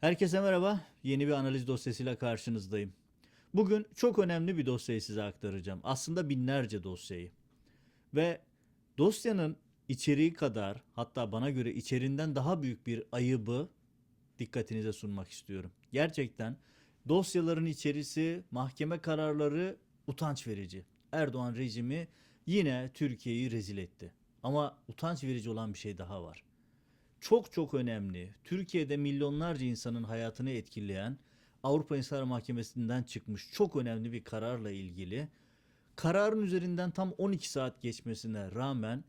Herkese merhaba. Yeni bir analiz dosyasıyla karşınızdayım. Bugün çok önemli bir dosyayı size aktaracağım. Aslında binlerce dosyayı. Ve dosyanın içeriği kadar hatta bana göre içeriğinden daha büyük bir ayıbı dikkatinize sunmak istiyorum. Gerçekten dosyaların içerisi, mahkeme kararları utanç verici. Erdoğan rejimi yine Türkiye'yi rezil etti. Ama utanç verici olan bir şey daha var çok çok önemli. Türkiye'de milyonlarca insanın hayatını etkileyen Avrupa İnsan Mahkemesi'nden çıkmış çok önemli bir kararla ilgili kararın üzerinden tam 12 saat geçmesine rağmen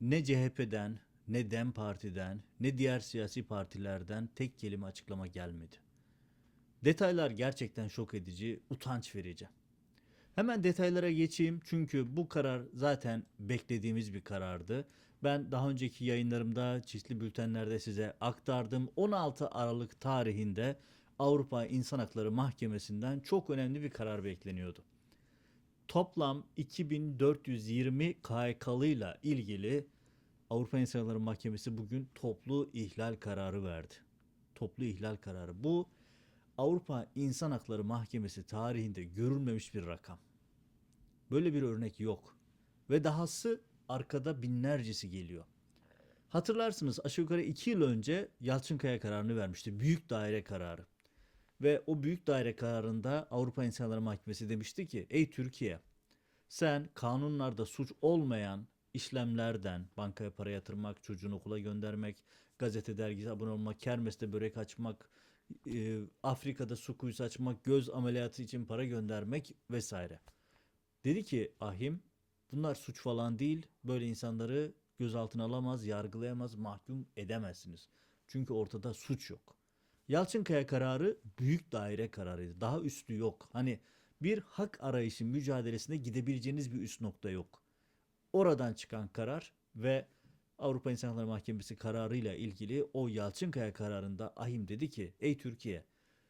ne CHP'den ne DEM Parti'den ne diğer siyasi partilerden tek kelime açıklama gelmedi. Detaylar gerçekten şok edici, utanç verici. Hemen detaylara geçeyim çünkü bu karar zaten beklediğimiz bir karardı. Ben daha önceki yayınlarımda çeşitli bültenlerde size aktardım. 16 Aralık tarihinde Avrupa İnsan Hakları Mahkemesi'nden çok önemli bir karar bekleniyordu. Toplam 2420 KHK'lıyla ilgili Avrupa İnsan Hakları Mahkemesi bugün toplu ihlal kararı verdi. Toplu ihlal kararı. Bu Avrupa İnsan Hakları Mahkemesi tarihinde görülmemiş bir rakam. Böyle bir örnek yok. Ve dahası arkada binlercesi geliyor. Hatırlarsınız aşağı yukarı iki yıl önce Yalçınkaya kararını vermişti. Büyük daire kararı. Ve o büyük daire kararında Avrupa İnsan Hakları Mahkemesi demişti ki ey Türkiye sen kanunlarda suç olmayan işlemlerden bankaya para yatırmak, çocuğunu okula göndermek, gazete dergisi abone olmak, kermeste börek açmak, e, Afrika'da su kuyusu açmak, göz ameliyatı için para göndermek vesaire. Dedi ki Ahim bunlar suç falan değil. Böyle insanları gözaltına alamaz, yargılayamaz, mahkum edemezsiniz. Çünkü ortada suç yok. Yalçınkaya kararı büyük daire kararıydı. Daha üstü yok. Hani bir hak arayışı mücadelesine gidebileceğiniz bir üst nokta yok. Oradan çıkan karar ve Avrupa İnsan Hakları Mahkemesi kararıyla ilgili o Yalçınkaya kararında Ahim dedi ki ey Türkiye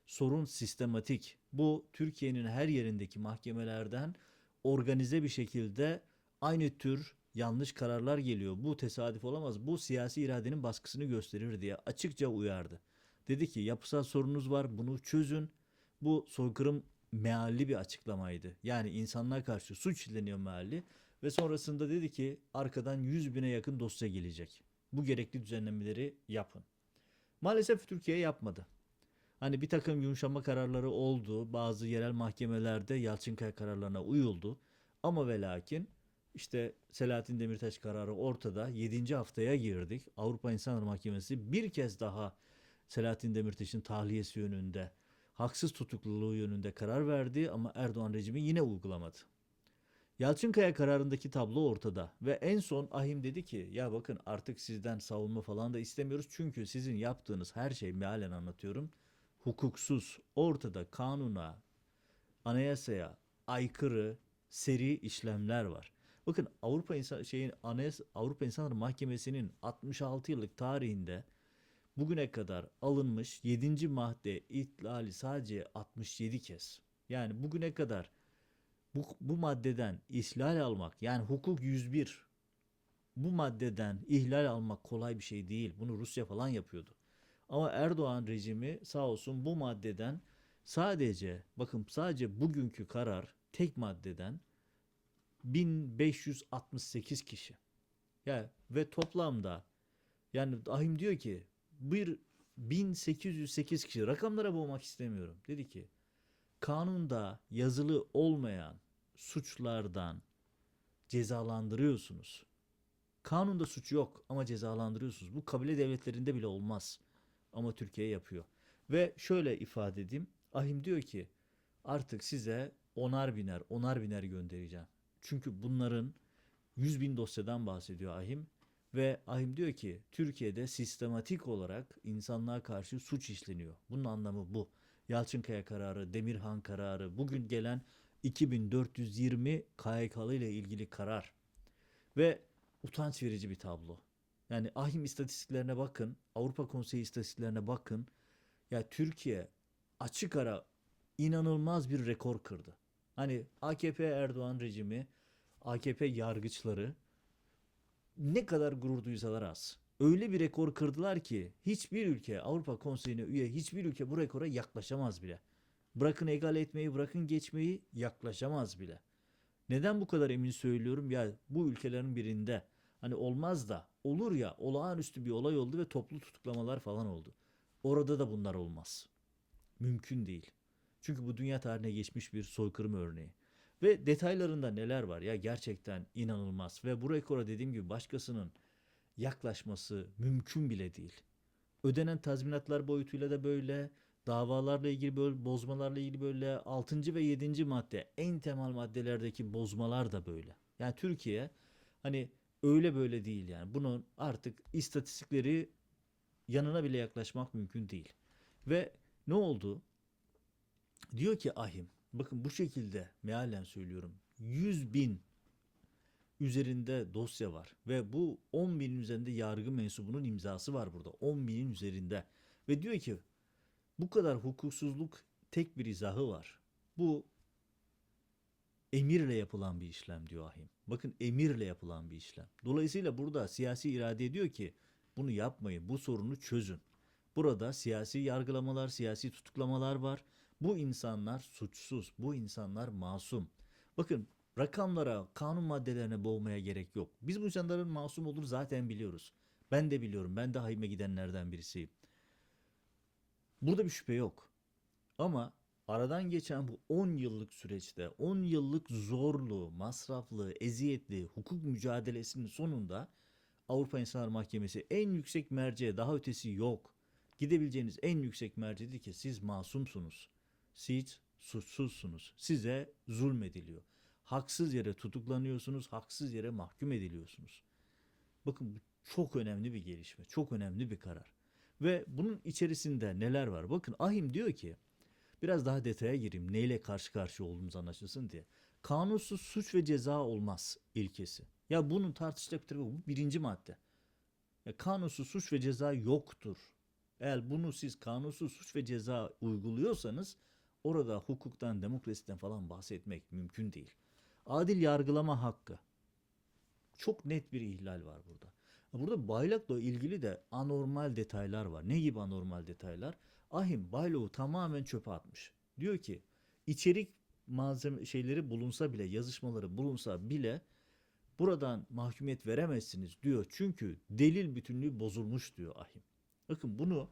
sorun sistematik. Bu Türkiye'nin her yerindeki mahkemelerden organize bir şekilde aynı tür yanlış kararlar geliyor. Bu tesadüf olamaz. Bu siyasi iradenin baskısını gösterir diye açıkça uyardı. Dedi ki yapısal sorununuz var bunu çözün. Bu soykırım mealli bir açıklamaydı. Yani insanlığa karşı suç işleniyor mealli. Ve sonrasında dedi ki arkadan 100 bine yakın dosya gelecek. Bu gerekli düzenlemeleri yapın. Maalesef Türkiye yapmadı. Hani bir takım yumuşama kararları oldu. Bazı yerel mahkemelerde Yalçınkaya kararlarına uyuldu. Ama ve lakin işte Selahattin Demirtaş kararı ortada. 7. haftaya girdik. Avrupa İnsan Hakları Mahkemesi bir kez daha Selahattin Demirtaş'ın tahliyesi yönünde, haksız tutukluluğu yönünde karar verdi ama Erdoğan rejimi yine uygulamadı. Yalçınkaya kararındaki tablo ortada ve en son Ahim dedi ki ya bakın artık sizden savunma falan da istemiyoruz çünkü sizin yaptığınız her şey mealen anlatıyorum hukuksuz ortada kanuna anayasaya aykırı seri işlemler var. Bakın Avrupa İnsan şeyin Anayas Avrupa İnsan Hakları Mahkemesi'nin 66 yıllık tarihinde bugüne kadar alınmış 7. madde ihlali sadece 67 kez. Yani bugüne kadar bu, bu maddeden ihlal almak yani hukuk 101 bu maddeden ihlal almak kolay bir şey değil. Bunu Rusya falan yapıyordu. Ama Erdoğan rejimi sağ olsun bu maddeden sadece bakın sadece bugünkü karar tek maddeden 1568 kişi. Ya ve toplamda yani Ahim diyor ki bir 1808 kişi rakamlara boğmak istemiyorum. Dedi ki kanunda yazılı olmayan suçlardan cezalandırıyorsunuz. Kanunda suç yok ama cezalandırıyorsunuz. Bu kabile devletlerinde bile olmaz. Ama Türkiye yapıyor. Ve şöyle ifade edeyim. Ahim diyor ki artık size onar biner, onar biner göndereceğim. Çünkü bunların 100 bin dosyadan bahsediyor Ahim. Ve Ahim diyor ki Türkiye'de sistematik olarak insanlığa karşı suç işleniyor. Bunun anlamı bu. Yalçınkaya kararı, Demirhan kararı, bugün gelen 2420 KHK'lı ile ilgili karar. Ve utanç verici bir tablo. Yani ahim istatistiklerine bakın, Avrupa Konseyi istatistiklerine bakın. Ya Türkiye açık ara inanılmaz bir rekor kırdı. Hani AKP Erdoğan rejimi, AKP yargıçları ne kadar gurur duysalar az. öyle bir rekor kırdılar ki hiçbir ülke Avrupa Konseyi'ne üye hiçbir ülke bu rekora yaklaşamaz bile. Bırakın egal etmeyi, bırakın geçmeyi yaklaşamaz bile. Neden bu kadar emin söylüyorum? Ya bu ülkelerin birinde hani olmaz da olur ya olağanüstü bir olay oldu ve toplu tutuklamalar falan oldu. Orada da bunlar olmaz. Mümkün değil. Çünkü bu dünya tarihine geçmiş bir soykırım örneği. Ve detaylarında neler var ya gerçekten inanılmaz. Ve bu rekora dediğim gibi başkasının yaklaşması mümkün bile değil. Ödenen tazminatlar boyutuyla da böyle, davalarla ilgili böyle, bozmalarla ilgili böyle, 6. ve 7. madde en temel maddelerdeki bozmalar da böyle. Yani Türkiye hani öyle böyle değil yani. Bunun artık istatistikleri yanına bile yaklaşmak mümkün değil. Ve ne oldu? Diyor ki Ahim, bakın bu şekilde mealen söylüyorum. 100 bin üzerinde dosya var ve bu 10 binin üzerinde yargı mensubunun imzası var burada. 10 binin üzerinde ve diyor ki bu kadar hukuksuzluk tek bir izahı var. Bu emirle yapılan bir işlem diyor Ahim. Bakın emirle yapılan bir işlem. Dolayısıyla burada siyasi irade diyor ki bunu yapmayın, bu sorunu çözün. Burada siyasi yargılamalar, siyasi tutuklamalar var. Bu insanlar suçsuz, bu insanlar masum. Bakın rakamlara, kanun maddelerine boğmaya gerek yok. Biz bu insanların masum olduğunu zaten biliyoruz. Ben de biliyorum. Ben de Haim'e gidenlerden birisiyim. Burada bir şüphe yok. Ama aradan geçen bu 10 yıllık süreçte 10 yıllık zorlu, masraflı, eziyetli hukuk mücadelesinin sonunda Avrupa İnsan Mahkemesi en yüksek merceğe daha ötesi yok. Gidebileceğiniz en yüksek merci dedi ki siz masumsunuz. Siz suçsuzsunuz. Size zulmediliyor. Haksız yere tutuklanıyorsunuz, haksız yere mahkum ediliyorsunuz. Bakın bu çok önemli bir gelişme, çok önemli bir karar. Ve bunun içerisinde neler var? Bakın Ahim diyor ki, biraz daha detaya gireyim neyle karşı karşıya olduğumuz anlaşılsın diye. Kanunsuz suç ve ceza olmaz ilkesi. Ya bunun tartışacak bir tarafı. Bu birinci madde. Ya kanunsuz suç ve ceza yoktur. Eğer bunu siz kanunsuz suç ve ceza uyguluyorsanız orada hukuktan, demokrasiden falan bahsetmek mümkün değil. Adil yargılama hakkı. Çok net bir ihlal var burada. Burada Baylok'la ilgili de anormal detaylar var. Ne gibi anormal detaylar? Ahim Baylok'u tamamen çöpe atmış. Diyor ki içerik malzeme şeyleri bulunsa bile, yazışmaları bulunsa bile buradan mahkumiyet veremezsiniz diyor. Çünkü delil bütünlüğü bozulmuş diyor Ahim. Bakın bunu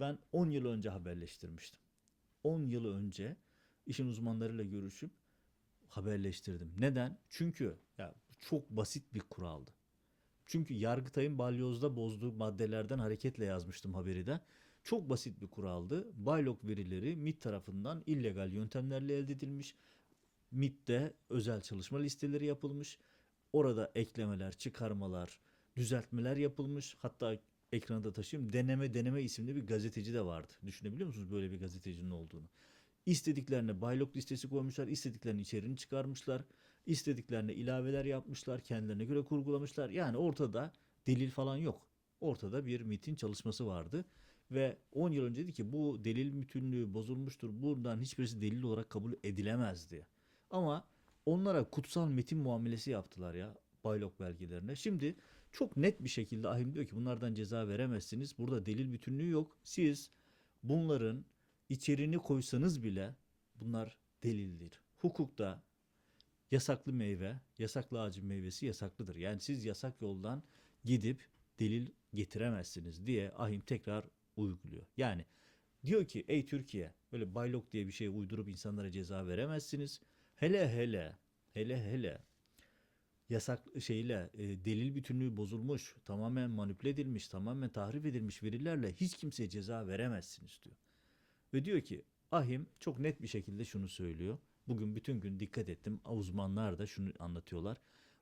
ben 10 yıl önce haberleştirmiştim. 10 yıl önce işin uzmanlarıyla görüşüp haberleştirdim. Neden? Çünkü ya çok basit bir kuraldı. Çünkü Yargıtay'ın balyozda bozduğu maddelerden hareketle yazmıştım haberi de. Çok basit bir kuraldı. Baylok verileri MIT tarafından illegal yöntemlerle elde edilmiş. MIT'te özel çalışma listeleri yapılmış. Orada eklemeler, çıkarmalar, düzeltmeler yapılmış. Hatta ekranda taşıyayım. Deneme Deneme isimli bir gazeteci de vardı. Düşünebiliyor musunuz böyle bir gazetecinin olduğunu? İstediklerine baylok listesi koymuşlar, istediklerinin içeriğini çıkarmışlar, istediklerine ilaveler yapmışlar, kendilerine göre kurgulamışlar. Yani ortada delil falan yok. Ortada bir MIT'in çalışması vardı ve 10 yıl önce dedi ki bu delil bütünlüğü bozulmuştur. Buradan hiçbirisi delil olarak kabul edilemezdi. Ama onlara kutsal metin muamelesi yaptılar ya baylok belgelerine. Şimdi çok net bir şekilde ahim diyor ki bunlardan ceza veremezsiniz. Burada delil bütünlüğü yok. Siz bunların içeriğini koysanız bile bunlar delildir. Hukukta yasaklı meyve, yasaklı ağacın meyvesi yasaklıdır. Yani siz yasak yoldan gidip delil getiremezsiniz diye ahim tekrar uyguluyor. Yani diyor ki ey Türkiye böyle baylok diye bir şey uydurup insanlara ceza veremezsiniz. Hele hele hele hele yasak şeyle e, delil bütünlüğü bozulmuş, tamamen manipüle edilmiş, tamamen tahrif edilmiş verilerle hiç kimseye ceza veremezsiniz diyor. Ve diyor ki Ahim çok net bir şekilde şunu söylüyor. Bugün bütün gün dikkat ettim. Uzmanlar da şunu anlatıyorlar.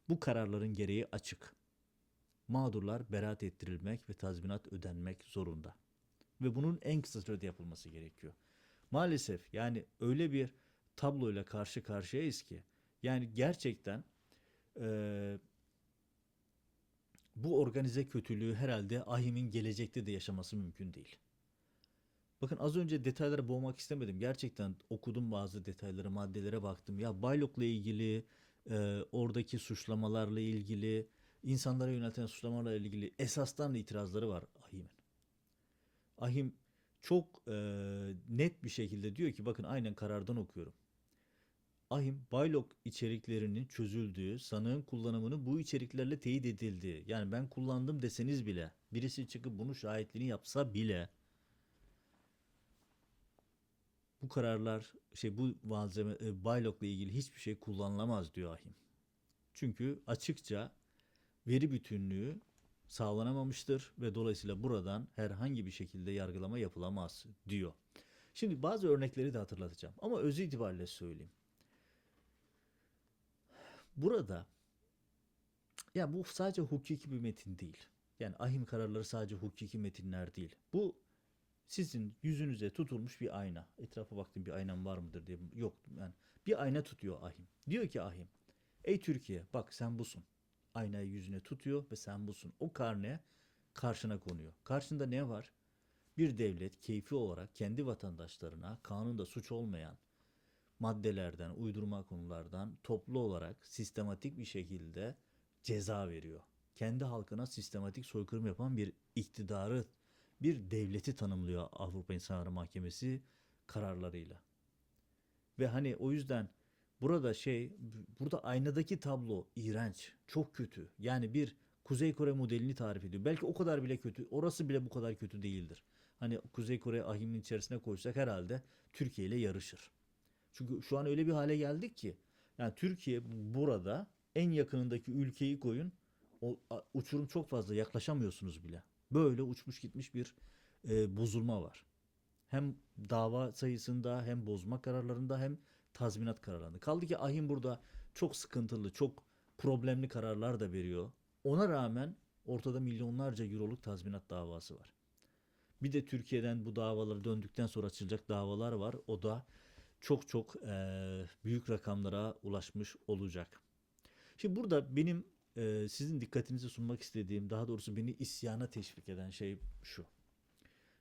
Bu kararların gereği açık. Mağdurlar beraat ettirilmek ve tazminat ödenmek zorunda. Ve bunun en kısa sürede yapılması gerekiyor. Maalesef yani öyle bir tabloyla karşı karşıyayız ki yani gerçekten eee, bu organize kötülüğü herhalde Ahim'in gelecekte de yaşaması mümkün değil. Bakın az önce detaylara boğmak istemedim. Gerçekten okudum bazı detayları, maddelere baktım. Ya Baylok'la ilgili, e, oradaki suçlamalarla ilgili, insanlara yöneltilen suçlamalarla ilgili esastan itirazları var Ahim'in. Ahim çok e, net bir şekilde diyor ki bakın aynen karardan okuyorum. Ahim Baylok içeriklerinin çözüldüğü, sanığın kullanımını bu içeriklerle teyit edildiği. Yani ben kullandım deseniz bile, birisi çıkıp bunu şahitliğini yapsa bile bu kararlar şey bu malzeme e, Baylok'la ilgili hiçbir şey kullanılamaz diyor Ahim. Çünkü açıkça veri bütünlüğü sağlanamamıştır ve dolayısıyla buradan herhangi bir şekilde yargılama yapılamaz diyor. Şimdi bazı örnekleri de hatırlatacağım ama özü itibariyle söyleyeyim. Burada ya bu sadece hukuki bir metin değil. Yani ahim kararları sadece hukuki metinler değil. Bu sizin yüzünüze tutulmuş bir ayna. Etrafa baktım bir aynam var mıdır diye. Yok yani bir ayna tutuyor ahim. Diyor ki ahim ey Türkiye bak sen busun. Aynayı yüzüne tutuyor ve sen busun. O karne karşına konuyor. Karşında ne var? Bir devlet keyfi olarak kendi vatandaşlarına kanunda suç olmayan maddelerden, uydurma konulardan toplu olarak sistematik bir şekilde ceza veriyor. Kendi halkına sistematik soykırım yapan bir iktidarı, bir devleti tanımlıyor Avrupa İnsan Hakları Mahkemesi kararlarıyla. Ve hani o yüzden burada şey, burada aynadaki tablo iğrenç, çok kötü. Yani bir Kuzey Kore modelini tarif ediyor. Belki o kadar bile kötü, orası bile bu kadar kötü değildir. Hani Kuzey Kore ahimin içerisine koysak herhalde Türkiye ile yarışır. Çünkü şu an öyle bir hale geldik ki yani Türkiye burada en yakınındaki ülkeyi koyun o uçurum çok fazla yaklaşamıyorsunuz bile. Böyle uçmuş gitmiş bir e, bozulma var. Hem dava sayısında hem bozma kararlarında hem tazminat kararlarında. Kaldı ki ahim burada çok sıkıntılı, çok problemli kararlar da veriyor. Ona rağmen ortada milyonlarca euroluk tazminat davası var. Bir de Türkiye'den bu davaları döndükten sonra açılacak davalar var. O da çok çok eee, büyük rakamlara ulaşmış olacak. Şimdi burada benim eee, sizin dikkatinizi sunmak istediğim, daha doğrusu beni isyana teşvik eden şey şu.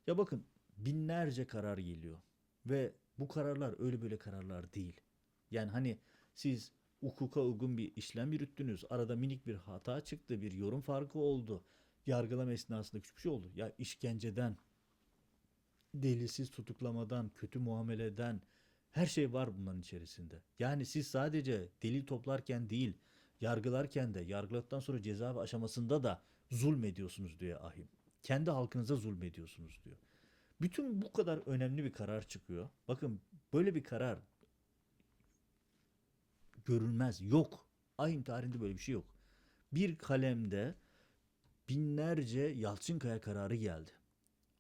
Ya bakın binlerce karar geliyor ve bu kararlar öyle böyle kararlar değil. Yani hani siz hukuka uygun bir işlem yürüttünüz. Arada minik bir hata çıktı, bir yorum farkı oldu. Yargılama esnasında küçük bir şey oldu. Ya işkenceden, delilsiz tutuklamadan, kötü muameleden her şey var bunların içerisinde. Yani siz sadece delil toplarken değil, yargılarken de, yargıladıktan sonra ceza aşamasında da zulmediyorsunuz diyor ahim. Kendi halkınıza zulmediyorsunuz diyor. Bütün bu kadar önemli bir karar çıkıyor. Bakın böyle bir karar görülmez, yok. Ahim tarihinde böyle bir şey yok. Bir kalemde binlerce Yalçınkaya kararı geldi.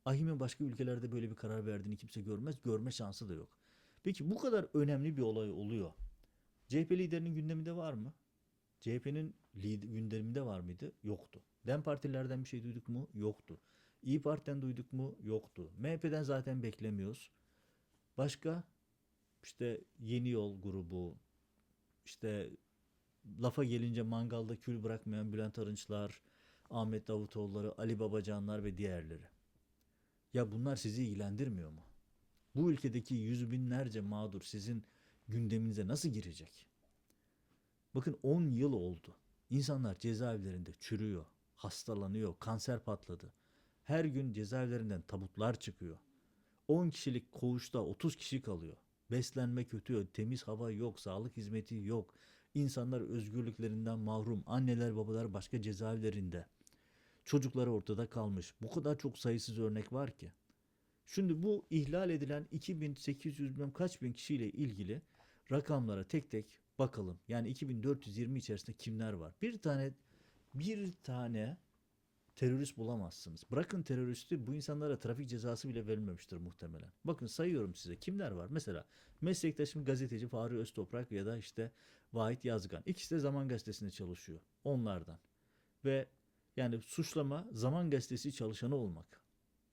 Ahim'in başka ülkelerde böyle bir karar verdiğini kimse görmez. Görme şansı da yok. Peki bu kadar önemli bir olay oluyor. CHP liderinin gündeminde var mı? CHP'nin gündeminde var mıydı? Yoktu. DEM partilerden bir şey duyduk mu? Yoktu. İyi Parti'den duyduk mu? Yoktu. MHP'den zaten beklemiyoruz. Başka? İşte Yeni Yol grubu, işte lafa gelince mangalda kül bırakmayan Bülent Arınçlar, Ahmet Davutoğulları, Ali Babacanlar ve diğerleri. Ya bunlar sizi ilgilendirmiyor mu? Bu ülkedeki yüz binlerce mağdur sizin gündeminize nasıl girecek? Bakın 10 yıl oldu. İnsanlar cezaevlerinde çürüyor, hastalanıyor, kanser patladı. Her gün cezaevlerinden tabutlar çıkıyor. 10 kişilik koğuşta 30 kişi kalıyor. Beslenme kötü, temiz hava yok, sağlık hizmeti yok. İnsanlar özgürlüklerinden mahrum, anneler babalar başka cezaevlerinde. Çocukları ortada kalmış. Bu kadar çok sayısız örnek var ki. Şimdi bu ihlal edilen 2800 bilmem kaç bin kişiyle ilgili rakamlara tek tek bakalım. Yani 2420 içerisinde kimler var? Bir tane bir tane terörist bulamazsınız. Bırakın teröristi bu insanlara trafik cezası bile verilmemiştir muhtemelen. Bakın sayıyorum size kimler var. Mesela meslektaşım gazeteci Fahri Öztoprak ya da işte Vahit Yazgan. İkisi de Zaman Gazetesi'nde çalışıyor. Onlardan. Ve yani suçlama Zaman Gazetesi çalışanı olmak.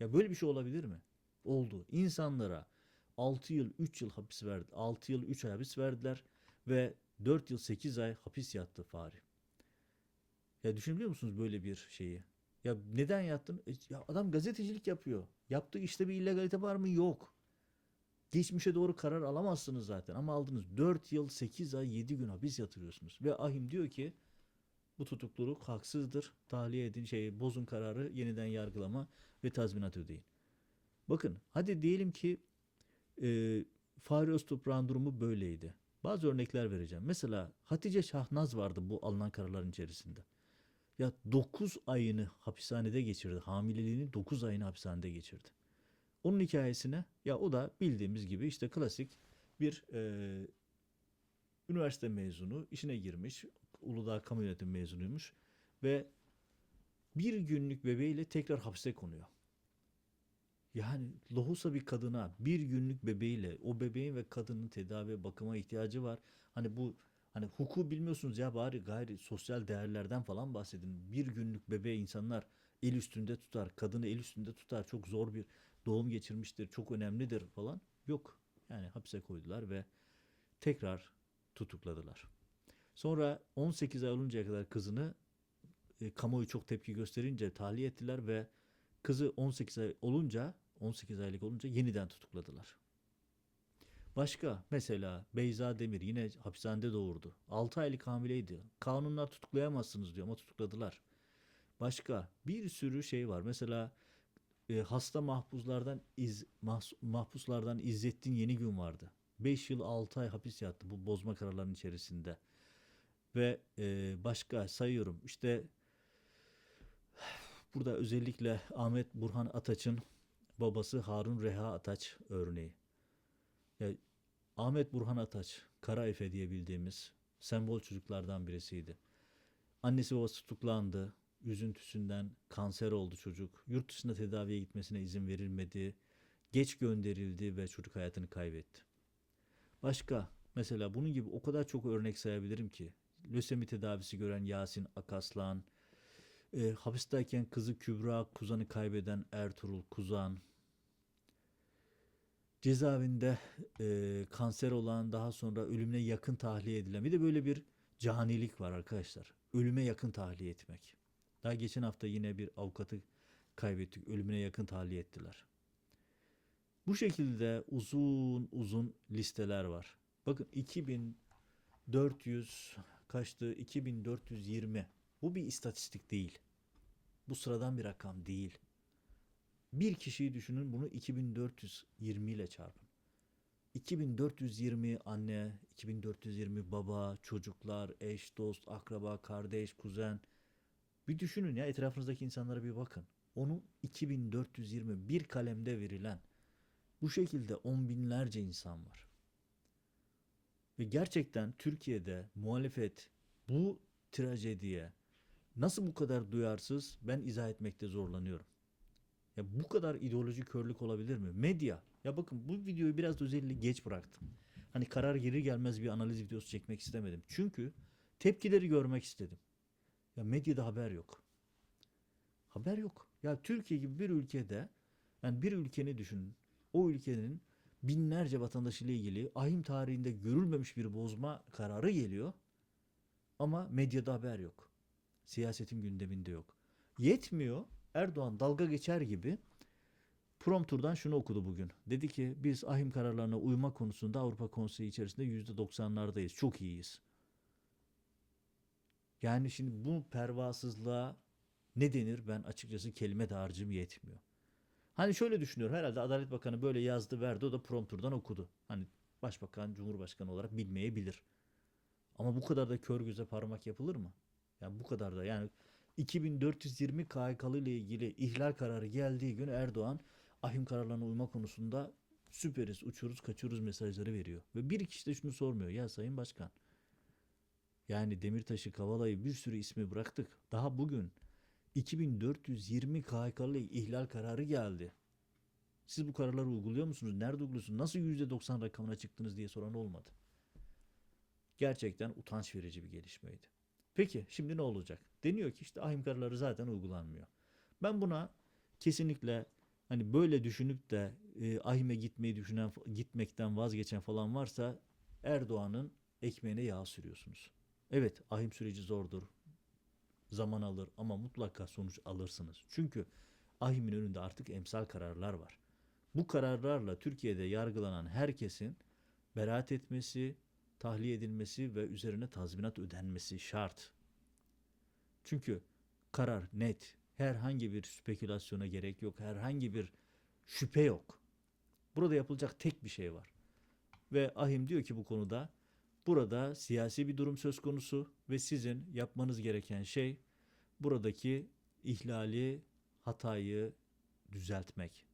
Ya böyle bir şey olabilir mi? Oldu. İnsanlara 6 yıl 3 yıl hapis verdi. 6 yıl 3 ay hapis verdiler ve 4 yıl 8 ay hapis yattı Fahri. Ya düşünebiliyor musunuz böyle bir şeyi? Ya neden yattın? E, ya adam gazetecilik yapıyor. Yaptığı işte bir illegalite var mı? Yok. Geçmişe doğru karar alamazsınız zaten ama aldınız. 4 yıl 8 ay 7 gün hapis yatırıyorsunuz. Ve ahim diyor ki Bu tutukluluk haksızdır. Tahliye edin, şey, bozun kararı, yeniden yargılama ve tazminat ödeyin. Bakın, hadi diyelim ki e, Fahri Öztoprak'ın durumu böyleydi. Bazı örnekler vereceğim. Mesela Hatice Şahnaz vardı bu alınan kararların içerisinde. Ya 9 ayını hapishanede geçirdi. Hamileliğinin 9 ayını hapishanede geçirdi. Onun hikayesine ya o da bildiğimiz gibi işte klasik bir e, üniversite mezunu işine girmiş. Uludağ Kamu Yönetimi mezunuymuş ve bir günlük bebeğiyle tekrar hapse konuyor. Yani lohusa bir kadına bir günlük bebeğiyle o bebeğin ve kadının tedavi bakıma ihtiyacı var. Hani bu hani hukuku bilmiyorsunuz ya bari gayri sosyal değerlerden falan bahsedin. Bir günlük bebeği insanlar el üstünde tutar, kadını el üstünde tutar. Çok zor bir doğum geçirmiştir, çok önemlidir falan. Yok. Yani hapse koydular ve tekrar tutukladılar. Sonra 18 ay oluncaya kadar kızını e, kamuoyu çok tepki gösterince tahliye ettiler ve kızı 18 ay olunca 18 aylık olunca yeniden tutukladılar. Başka mesela Beyza Demir yine hapishanede doğurdu. 6 aylık hamileydi. Kanunlar tutuklayamazsınız diyor ama tutukladılar. Başka bir sürü şey var. Mesela e, hasta mahpuslardan iz, mahs- mahpuslardan İzzettin Yenigün vardı. 5 yıl 6 ay hapis yattı bu bozma kararlarının içerisinde. Ve e, başka sayıyorum işte burada özellikle Ahmet Burhan Ataç'ın babası Harun Reha Ataç örneği. Ya, Ahmet Burhan Ataç, Kara Efe diye bildiğimiz sembol çocuklardan birisiydi. Annesi babası tutuklandı. Üzüntüsünden kanser oldu çocuk. Yurt dışında tedaviye gitmesine izin verilmedi. Geç gönderildi ve çocuk hayatını kaybetti. Başka mesela bunun gibi o kadar çok örnek sayabilirim ki. Lösemi tedavisi gören Yasin Akaslan, e, hapisteyken kızı Kübra Kuzan'ı kaybeden Ertuğrul Kuzan, cezaevinde e, kanser olan daha sonra ölümüne yakın tahliye edilen bir de böyle bir canilik var arkadaşlar. Ölüme yakın tahliye etmek. Daha geçen hafta yine bir avukatı kaybettik. Ölümüne yakın tahliye ettiler. Bu şekilde uzun uzun listeler var. Bakın 2400 kaçtı? 2420. Bu bir istatistik değil. Bu sıradan bir rakam değil. Bir kişiyi düşünün bunu 2420 ile çarpın. 2420 anne, 2420 baba, çocuklar, eş, dost, akraba, kardeş, kuzen. Bir düşünün ya etrafınızdaki insanlara bir bakın. Onun 2420 bir kalemde verilen bu şekilde on binlerce insan var. Ve gerçekten Türkiye'de muhalefet bu trajediye nasıl bu kadar duyarsız ben izah etmekte zorlanıyorum. Ya bu kadar ideoloji körlük olabilir mi? Medya. Ya bakın bu videoyu biraz özellikle geç bıraktım. Hani karar geri gelmez bir analiz videosu çekmek istemedim. Çünkü tepkileri görmek istedim. Ya medyada haber yok. Haber yok. Ya Türkiye gibi bir ülkede yani bir ülkeni düşünün. O ülkenin binlerce vatandaşıyla ilgili ahim tarihinde görülmemiş bir bozma kararı geliyor. Ama medyada haber yok. Siyasetin gündeminde yok. Yetmiyor. Erdoğan dalga geçer gibi prompturdan şunu okudu bugün. Dedi ki biz ahim kararlarına uyma konusunda Avrupa Konseyi içerisinde %90'lardayız. Çok iyiyiz. Yani şimdi bu pervasızlığa ne denir ben açıkçası kelime de harcım yetmiyor. Hani şöyle düşünüyorum herhalde Adalet Bakanı böyle yazdı verdi o da prompturdan okudu. Hani Başbakan Cumhurbaşkanı olarak bilmeyebilir. Ama bu kadar da kör göze parmak yapılır mı? Yani bu kadar da yani 2420 KHK'lı ile ilgili ihlal kararı geldiği gün Erdoğan ahim kararlarına uyma konusunda süperiz, uçuruz, kaçıyoruz mesajları veriyor. Ve bir kişi de şunu sormuyor. Ya Sayın Başkan yani Demirtaş'ı, Kavala'yı bir sürü ismi bıraktık. Daha bugün 2420 KHK'lı ihlal kararı geldi. Siz bu kararları uyguluyor musunuz? Nerede uyguluyorsunuz? Nasıl %90 rakamına çıktınız diye soran olmadı. Gerçekten utanç verici bir gelişmeydi. Peki şimdi ne olacak? Deniyor ki işte ahim kararları zaten uygulanmıyor. Ben buna kesinlikle hani böyle düşünüp de e, ahime gitmeyi düşünen gitmekten vazgeçen falan varsa Erdoğan'ın ekmeğine yağ sürüyorsunuz. Evet ahim süreci zordur. Zaman alır ama mutlaka sonuç alırsınız. Çünkü ahimin önünde artık emsal kararlar var. Bu kararlarla Türkiye'de yargılanan herkesin beraat etmesi, tahliye edilmesi ve üzerine tazminat ödenmesi şart. Çünkü karar net. Herhangi bir spekülasyona gerek yok. Herhangi bir şüphe yok. Burada yapılacak tek bir şey var. Ve Ahim diyor ki bu konuda burada siyasi bir durum söz konusu ve sizin yapmanız gereken şey buradaki ihlali, hatayı düzeltmek.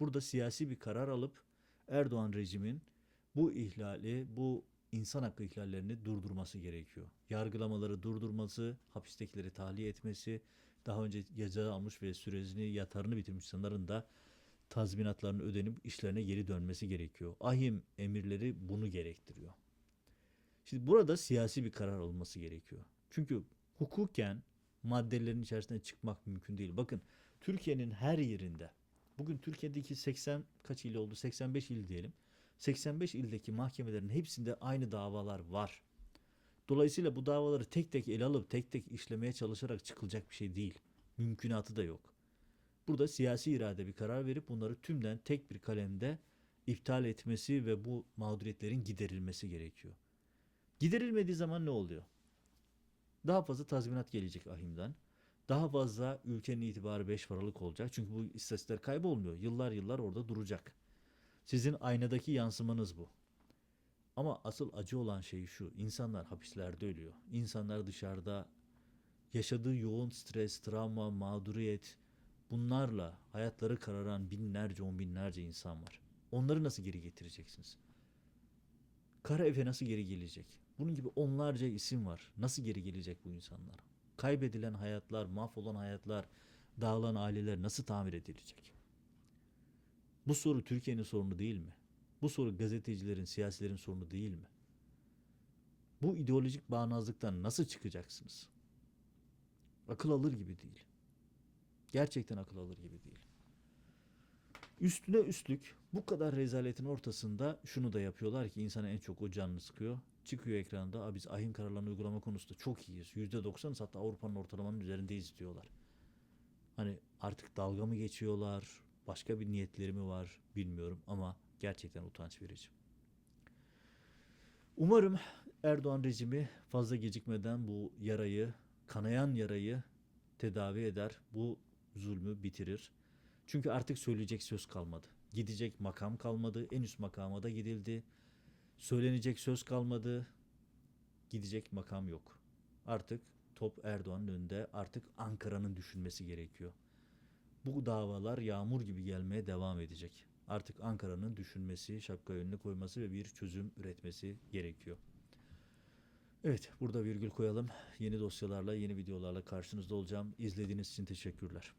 Burada siyasi bir karar alıp Erdoğan rejimin bu ihlali, bu insan hakkı ihlallerini durdurması gerekiyor. Yargılamaları durdurması, hapistekileri tahliye etmesi, daha önce ceza almış ve süresini yatarını bitirmiş insanların da tazminatlarını ödenip işlerine geri dönmesi gerekiyor. Ahim emirleri bunu gerektiriyor. Şimdi burada siyasi bir karar alınması gerekiyor. Çünkü hukuken maddelerin içerisinden çıkmak mümkün değil. Bakın Türkiye'nin her yerinde bugün Türkiye'deki 80 kaç il oldu? 85 il diyelim. 85 ildeki mahkemelerin hepsinde aynı davalar var. Dolayısıyla bu davaları tek tek ele alıp tek tek işlemeye çalışarak çıkılacak bir şey değil. Mümkünatı da yok. Burada siyasi irade bir karar verip bunları tümden tek bir kalemde iptal etmesi ve bu mağduriyetlerin giderilmesi gerekiyor. Giderilmediği zaman ne oluyor? Daha fazla tazminat gelecek ahimden. Daha fazla ülkenin itibarı beş paralık olacak. Çünkü bu istatistikler kaybolmuyor. Yıllar yıllar orada duracak. Sizin aynadaki yansımanız bu. Ama asıl acı olan şey şu. İnsanlar hapislerde ölüyor. İnsanlar dışarıda yaşadığı yoğun stres, travma, mağduriyet bunlarla hayatları kararan binlerce, on binlerce insan var. Onları nasıl geri getireceksiniz? Kara Efe nasıl geri gelecek? Bunun gibi onlarca isim var. Nasıl geri gelecek bu insanlar? Kaybedilen hayatlar, mahvolan hayatlar, dağılan aileler nasıl tamir edilecek? Bu soru Türkiye'nin sorunu değil mi? Bu soru gazetecilerin, siyasilerin sorunu değil mi? Bu ideolojik bağnazlıktan nasıl çıkacaksınız? Akıl alır gibi değil. Gerçekten akıl alır gibi değil. Üstüne üstlük bu kadar rezaletin ortasında şunu da yapıyorlar ki insana en çok o canını sıkıyor. Çıkıyor ekranda "Aa, biz ahim kararlarını uygulama konusunda çok iyiyiz. %90'ız hatta Avrupa'nın ortalamanın üzerindeyiz diyorlar. Hani artık dalga mı geçiyorlar, başka bir niyetleri mi var bilmiyorum ama gerçekten utanç verici. Umarım Erdoğan rejimi fazla gecikmeden bu yarayı, kanayan yarayı tedavi eder. Bu zulmü bitirir. Çünkü artık söyleyecek söz kalmadı. Gidecek makam kalmadı. En üst makama da gidildi. Söylenecek söz kalmadı. Gidecek makam yok. Artık top Erdoğan'ın önünde. Artık Ankara'nın düşünmesi gerekiyor. Bu davalar yağmur gibi gelmeye devam edecek. Artık Ankara'nın düşünmesi, şapka önüne koyması ve bir çözüm üretmesi gerekiyor. Evet, burada virgül koyalım. Yeni dosyalarla, yeni videolarla karşınızda olacağım. İzlediğiniz için teşekkürler.